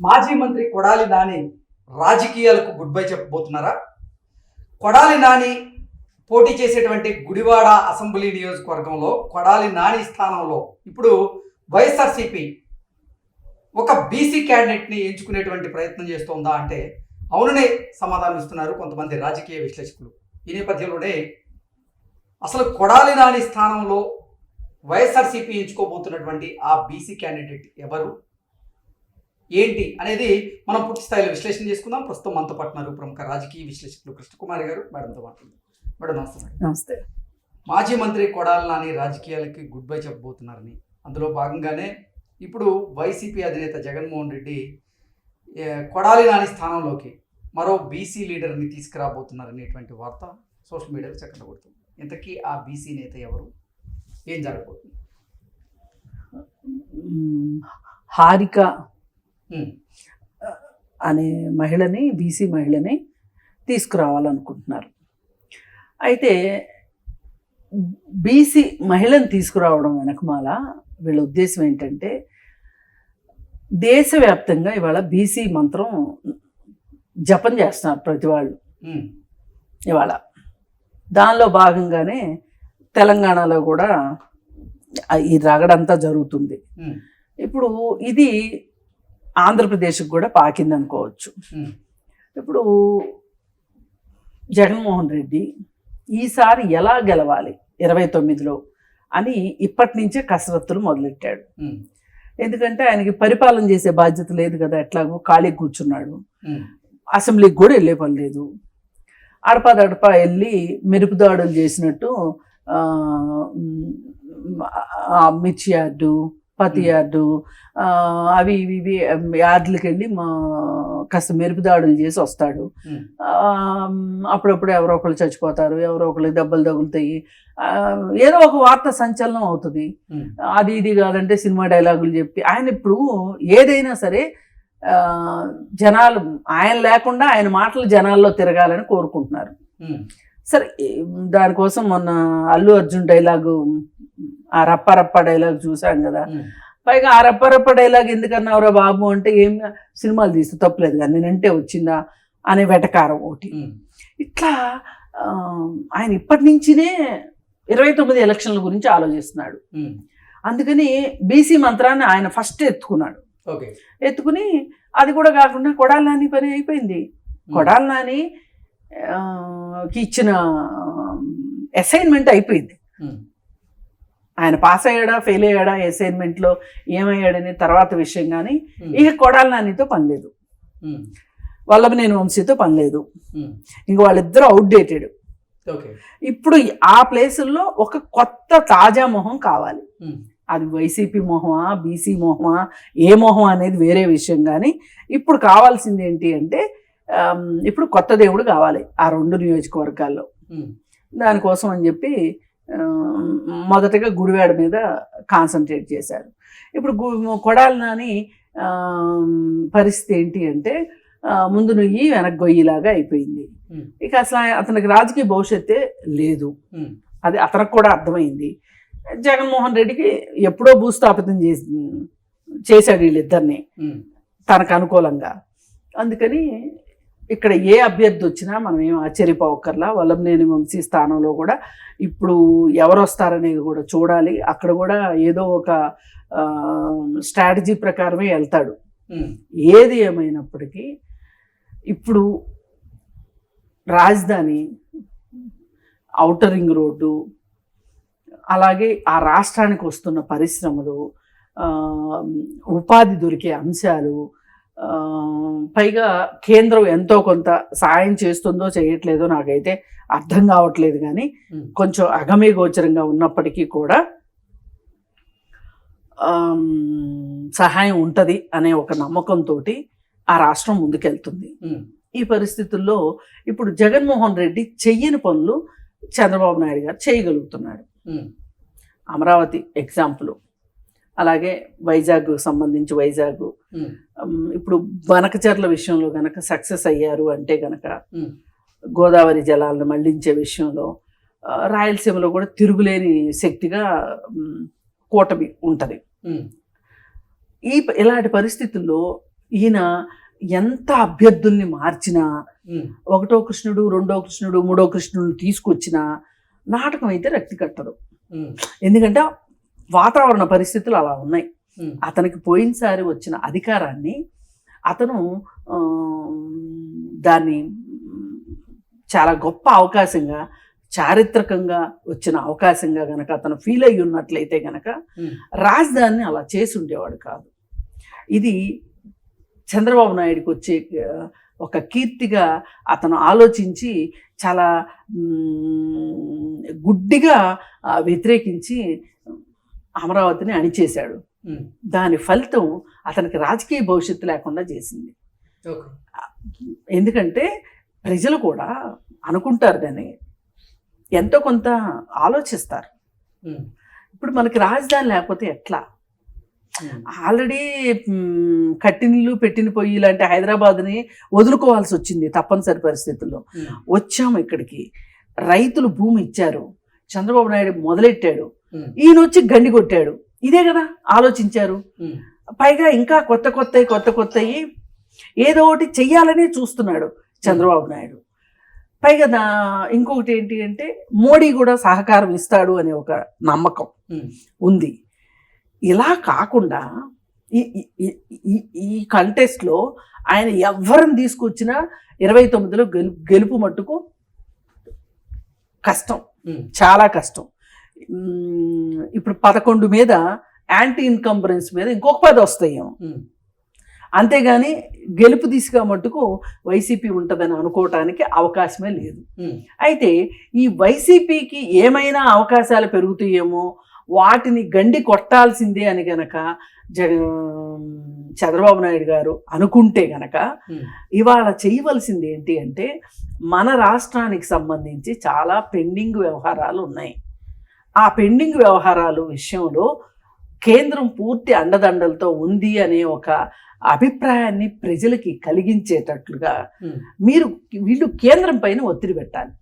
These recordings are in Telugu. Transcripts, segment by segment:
మాజీ మంత్రి కొడాలి నాని రాజకీయాలకు గుడ్ బై చెప్పబోతున్నారా? కొడాలి నాని పోటీ చేసేటువంటి గుడివాడ అసెంబ్లీ నియోజకవర్గంలో కొడాలి నాని స్థానంలో ఇప్పుడు వైఎస్ఆర్సీపీ ఒక బీసీ క్యాండిడేట్ని ఎంచుకునేటువంటి ప్రయత్నం చేస్తోందా అంటే అవుననే సమాధానం ఇస్తున్నారు కొంతమంది రాజకీయ విశ్లేషకులు. ఈ నేపథ్యంలోనే అసలు కొడాలి నాని స్థానంలో వైఎస్ఆర్సీపీ ఎంచుకోబోతున్నటువంటి ఆ బీసీ క్యాండిడేట్ ఎవరు? ఏంటి అనేది మనం పూర్తి స్థాయిలో విశ్లేషణ చేసుకుందాం. ప్రస్తుతం మనతో పట్టినారు ప్రముఖ రాజకీయ విశ్లేషకులు కృష్ణకుమారి గారు. మేడంతో మాట్లాడుతుంది మేడం నమస్తే నమస్తే. మాజీ మంత్రి కొడాలి నాని రాజకీయాలకి గుడ్ బై చెప్పబోతున్నారని. అందులో భాగంగానే ఇప్పుడు వైసీపీ అధినేత జగన్మోహన్ రెడ్డి కొడాలి నాని స్థానంలోకి మరో బీసీ లీడర్ని తీసుకురాబోతున్నారనేటువంటి వార్త సోషల్ మీడియాలో చక్కగా కొడుతుంది. ఇంతకీ ఆ బీసీ నేత ఎవరు? ఏం జరగబోతుంది. హారిక అనే మహిళని బీసీ మహిళని తీసుకురావాలనుకుంటున్నారు. అయితే బీసీ మహిళను తీసుకురావడం వెనకమాల వీళ్ళ ఉద్దేశం ఏంటంటే దేశవ్యాప్తంగా ఇవాళ బీసీ మంత్రం జపం చేస్తున్నారు ప్రతి వాళ్ళు. ఇవాళ దానిలో భాగంగానే తెలంగాణలో కూడా ఈ రగడంతా జరుగుతుంది. ఇప్పుడు ఇది ఆంధ్రప్రదేశ్కి కూడా పాకింది అనుకోవచ్చు. ఇప్పుడు జగన్మోహన్ రెడ్డి ఈసారి ఎలా గెలవాలి ఇరవై తొమ్మిదిలో అని ఇప్పటి నుంచే కసరత్తులు మొదలెట్టాడు. ఎందుకంటే ఆయనకి పరిపాలన చేసే బాధ్యత లేదు కదా ఎట్లాగో ఖాళీ కూర్చున్నాడు. అసెంబ్లీకి కూడా వెళ్ళే పని లేదు. అడపాదడపా వెళ్ళి మెరుపు దాడులు చేసినట్టు మిర్చి యార్డు పత్తి మ్. యార్డు అవి ఇవి ఇవి యార్డులకు వెళ్ళి మా కాస్త మెరుపు దాడులు చేసి వస్తాడు. అప్పుడప్పుడు ఎవరో ఒకళ్ళు చచ్చిపోతారు ఎవరో ఒకళ్ళు దెబ్బలు తగులుతాయి. ఏదో ఒక వార్త సంచలనం అవుతుంది. అది ఇది కాదంటే సినిమా డైలాగులు చెప్పి ఆయన ఇప్పుడు ఏదైనా సరే జనాలు ఆయన లేకుండా ఆయన మాటలు జనాల్లో తిరగాలని కోరుకుంటున్నారు. సరే దానికోసం మొన్న అల్లు అర్జున్ డైలాగు ఆ రప్ప రప్ప డైలాగ్ చూసాం కదా. పైగా ఆ రప్ప రప్ప డైలాగ్ ఎందుకన్నావురా బాబు అంటే ఏం సినిమాలు తీస్తే తప్పలేదు కానీ నేనంటే వచ్చిందా అనే వెటకారం ఒకటి. ఇట్లా ఆయన ఇప్పటి నుంచినే ఇరవై తొమ్మిది ఎలక్షన్ల గురించి ఆలోచిస్తున్నాడు. అందుకని బీసీ మంత్రాన్ని ఆయన ఫస్ట్ ఎత్తుకున్నాడు. ఓకే. ఎత్తుకుని అది కూడా కాకుండా కొడాలి నాని పని అయిపోయింది. కొడాలి నాని కి ఇచ్చిన అసైన్మెంట్ అయిపోయింది. ఆయన పాస్ అయ్యాడా ఫెయిల్ అయ్యాడా అసైన్మెంట్లో ఏమయ్యాడని తర్వాత విషయం కానీ ఇక కొడాలి నానితో పని లేదు. ఉమ్, వల్లభనేని వంశీతో పని లేదు. ఇంక వాళ్ళిద్దరూ అవుట్డేటెడ్ ఓకే. ఇప్పుడు ఆ ప్లేసుల్లో ఒక కొత్త తాజా మొహం కావాలి. అది వైసీపీ మొహమా బీసీ మొహమా ఏ మొహం అనేది వేరే విషయం కానీ ఇప్పుడు కావాల్సింది ఏంటి అంటే ఇప్పుడు కొత్త దేవుడు కావాలి ఆ రెండు నియోజకవర్గాల్లో. దానికోసం అని చెప్పి మొదటగా గుడివాడ మీద కాన్సన్ట్రేట్ చేశారు. ఇప్పుడు గు కొడాలి నాని పరిస్థితి ఏంటి అంటే ముందు నుయ్యి వెనక్కి గొయ్యిలాగా అయిపోయింది. ఇక అసలు అతనికి రాజకీయ భవిష్యత్తే లేదు. అది అతనికి కూడా అర్థమైంది. జగన్మోహన్ రెడ్డికి ఎప్పుడో భూస్థాపితం చేసి చేశాడు వీళ్ళిద్దరిని. తనకు అనుకూలంగా. అందుకని ఇక్కడ ఏ అభ్యర్థి వచ్చినా మనం ఏం ఆశ్చర్యపోవక్కర్లా వల్లభనేని వంశీ స్థానంలో కూడా ఇప్పుడు ఎవరు వస్తారనేది కూడా చూడాలి. అక్కడ కూడా ఏదో ఒక స్ట్రాటజీ ప్రకారమే వెళ్తాడు. ఏది ఏమైనప్పటికీ ఇప్పుడు రాజధాని ఔటర్ రింగ్ రోడ్డు అలాగే ఆ రాష్ట్రానికి వస్తున్న పరిశ్రమలు ఉపాధి దొరికే అంశాలు పైగా కేంద్రం ఎంతో కొంత సాయం చేస్తుందో చేయట్లేదో నాకైతే అర్థం కావట్లేదు కానీ కొంచెం అగమే గోచరంగా ఉన్నప్పటికీ కూడా సహాయం ఉంటుంది అనే ఒక నమ్మకంతో ఆ రాష్ట్రం ముందుకెళ్తుంది. ఈ పరిస్థితుల్లో ఇప్పుడు జగన్మోహన్ రెడ్డి చెయ్యని పనులు చంద్రబాబు నాయుడు గారు చేయగలుగుతున్నాడు. అమరావతి ఎగ్జాంపుల్. అలాగే వైజాగ్ సంబంధించి వైజాగ్. ఇప్పుడు బనకచర్ల విషయంలో గనక సక్సెస్ అయ్యారు అంటే గనక గోదావరి జలాలను మళ్ళించే విషయంలో రాయలసీమలో కూడా తిరుగులేని శక్తిగా కూటమి ఉంటుంది. ఈ ఇలాంటి పరిస్థితుల్లో ఈయన ఎంత అభ్యర్థుల్ని మార్చినా ఒకటో కృష్ణుడు రెండో కృష్ణుడు మూడో కృష్ణుడు తీసుకొచ్చినా నాటకం అయితే రక్తి కట్టదు. ఎందుకంటే వాతావరణ పరిస్థితులు అలా ఉన్నాయి. అతనికి పోయినసారి వచ్చిన అధికారాన్ని అతను దాన్ని చాలా గొప్ప అవకాశంగా చారిత్రకంగా వచ్చిన అవకాశంగా గనక అతను ఫీల్ అయ్యి ఉన్నట్లయితే గనక రాజధానిని అలా చేసి ఉండేవాడు కాదు. ఇది చంద్రబాబు నాయుడుకి వచ్చే ఒక కీర్తిగా అతను ఆలోచించి చాలా గుడ్డిగా వ్యతిరేకించి అమరావతిని అణిచేశాడు. దాని ఫలితం అతనికి రాజకీయ భవిష్యత్తు లేకుండా చేసింది. ఎందుకంటే ప్రజలు కూడా అనుకుంటారు దాన్ని. ఎంతో కొంత ఆలోచిస్తారు. ఇప్పుడు మనకి రాజధాని లేకపోతే ఎట్లా? ఆల్రెడీ మ్, కట్టినలు పెట్టిన పొయ్యి లాంటి హైదరాబాద్ని వదులుకోవాల్సి వచ్చింది తప్పనిసరి పరిస్థితుల్లో. వచ్చాము ఇక్కడికి. రైతులు భూమి ఇచ్చారు. చంద్రబాబు నాయుడు మొదలెట్టాడు. ఈయన వచ్చి గండి కొట్టాడు. ఇదే కదా ఆలోచించారు. పైగా ఇంకా కొత్త కొత్త కొత్త కొత్తవి ఏదో ఒకటి చెయ్యాలని చూస్తున్నాడు చంద్రబాబు నాయుడు. పైగా దా ఇంకొకటి ఏంటి అంటే మోడీ కూడా సహకారం ఇస్తాడు అనే ఒక నమ్మకం ఉంది. ఇలా కాకుండా ఈ కంటెస్ట్లో ఆయన ఎవరిని తీసుకొచ్చినా ఇరవై తొమ్మిదిలో గెలుపు గెలుపు మట్టుకు కష్టం. చాలా కష్టం. ఇప్పుడు పదకొండు మీద యాంటీ ఇన్కంబరెన్స్ మీద ఇంకొక పది వస్తాయేమో అంతేగాని గెలుపు దిశగా మట్టుకు వైసీపీ ఉంటుందని అనుకోవటానికి అవకాశమే లేదు. అయితే ఈ వైసీపీకి ఏమైనా అవకాశాలు పెరుగుతాయేమో వాటిని గండి కొట్టాల్సిందే అని గనక జగ చంద్రబాబు నాయుడు గారు అనుకుంటే గనక ఇవాళ చేయవలసింది ఏంటి అంటే మన రాష్ట్రానికి సంబంధించి చాలా పెండింగ్ వ్యవహారాలు ఉన్నాయి. ఆ పెండింగ్ వ్యవహారాలు విషయంలో కేంద్రం పూర్తి అండదండలతో ఉంది అనే ఒక అభిప్రాయాన్ని ప్రజలకి కలిగించేటట్లుగా మీరు వీళ్ళు కేంద్రం పైన ఒత్తిడి పెట్టాలి.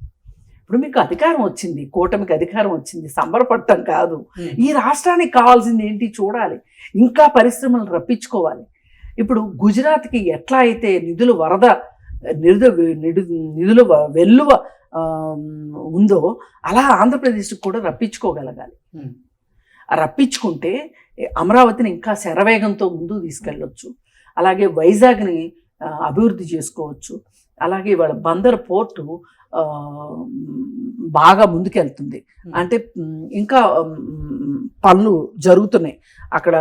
ఇప్పుడు మీకు అధికారం వచ్చింది కూటమికి అధికారం వచ్చింది సంబరపడటం కాదు. ఈ రాష్ట్రానికి కావాల్సింది ఏంటి చూడాలి. ఇంకా పరిశ్రమలు రప్పించుకోవాలి. ఇప్పుడు గుజరాత్కి ఎట్లా అయితే నిధులు వరద నిధుల నిధు నిధుల వెల్లువ ఉందో అలా ఆంధ్రప్రదేశ్కి కూడా రప్పించుకోగలగాలి. రప్పించుకుంటే అమరావతిని ఇంకా శరవేగంతో ముందుకు తీసుకెళ్ళొచ్చు. అలాగే వైజాగ్ని అభివృద్ధి చేసుకోవచ్చు. అలాగే ఇవాళ బందర్ పోర్టు బాగా ముందుకెళ్తుంది. అంటే ఇంకా పనులు జరుగుతున్నాయి. అక్కడ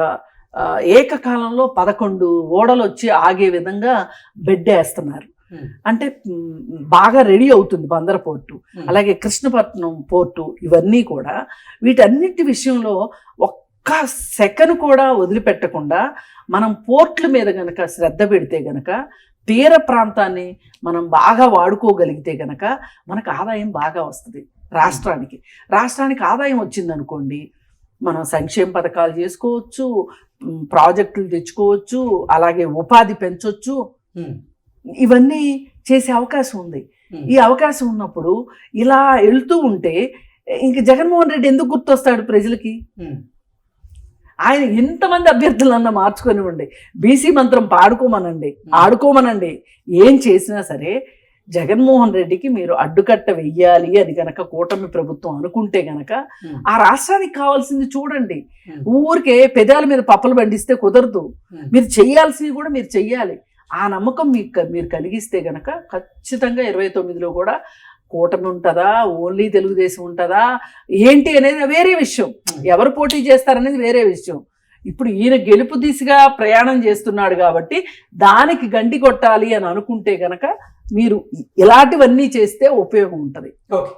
ఏకకాలంలో పదకొండు ఓడలు వచ్చి ఆగే విధంగా బెడ్ వేస్తున్నారు. అంటే మ్, బాగా రెడీ అవుతుంది బందర్ పోర్టు. ఉమ్, అలాగే కృష్ణపట్నం పోర్టు ఇవన్నీ కూడా. వీటన్నిటి విషయంలో ఒక్క సెకండ్ కూడా వదిలిపెట్టకుండా మనం పోర్ట్ల మీద గనక శ్రద్ధ పెడితే గనక తీర ప్రాంతాన్ని మనం బాగా వాడుకోగలిగితే గనక మనకు ఆదాయం బాగా వస్తుంది రాష్ట్రానికి. రాష్ట్రానికి ఆదాయం వచ్చిందనుకోండి మనం సంక్షేమ పథకాలు చేసుకోవచ్చు ప్రాజెక్టులు తెచ్చుకోవచ్చు అలాగే ఉపాధి పెంచవచ్చు ఉమ్, ఇవన్నీ చేసే అవకాశం ఉంది. ఈ అవకాశం ఉన్నప్పుడు ఇలా వెళ్తూ ఉంటే ఇంక జగన్మోహన్ రెడ్డి ఎందుకు గుర్తొస్తాడు ప్రజలకి? ఆయన ఎంతమంది అభ్యర్థులన్నా మార్చుకొనివ్వండి. బీసీ మంత్రం పాడుకోమనండి ఆడుకోమనండి. ఏం చేసినా సరే జగన్మోహన్ రెడ్డికి మీరు అడ్డుకట్ట వెయ్యాలి అని గనక కూటమి ప్రభుత్వం అనుకుంటే గనక ఆ రాష్ట్రానికి కావాల్సింది చూడండి. ఊరికే పెదాల మీద పప్పలు బండిస్తే కుదరదు. మీరు చెయ్యాల్సినవి కూడా మీరు చెయ్యాలి. ఆ నమ్మకం మీకు మీరు కలిగిస్తే గనక ఖచ్చితంగా ఇరవై తొమ్మిదిలో కూడా కూటమి ఉంటుందా? ఓన్లీ తెలుగుదేశం ఉంటుందా? ఏంటి అనేది వేరే విషయం. ఎవరు పోటీ చేస్తారనేది వేరే విషయం. ఇప్పుడు ఈయన గెలుపు దిశగా ప్రయాణం చేస్తున్నాడు కాబట్టి దానికి గంటి కొట్టాలి అని అనుకుంటే గనక మీరు ఇలాంటివన్నీ చేస్తే ఉపయోగం ఉంటుంది. Okay.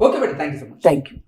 Okay madam. Thank you so much. Thank you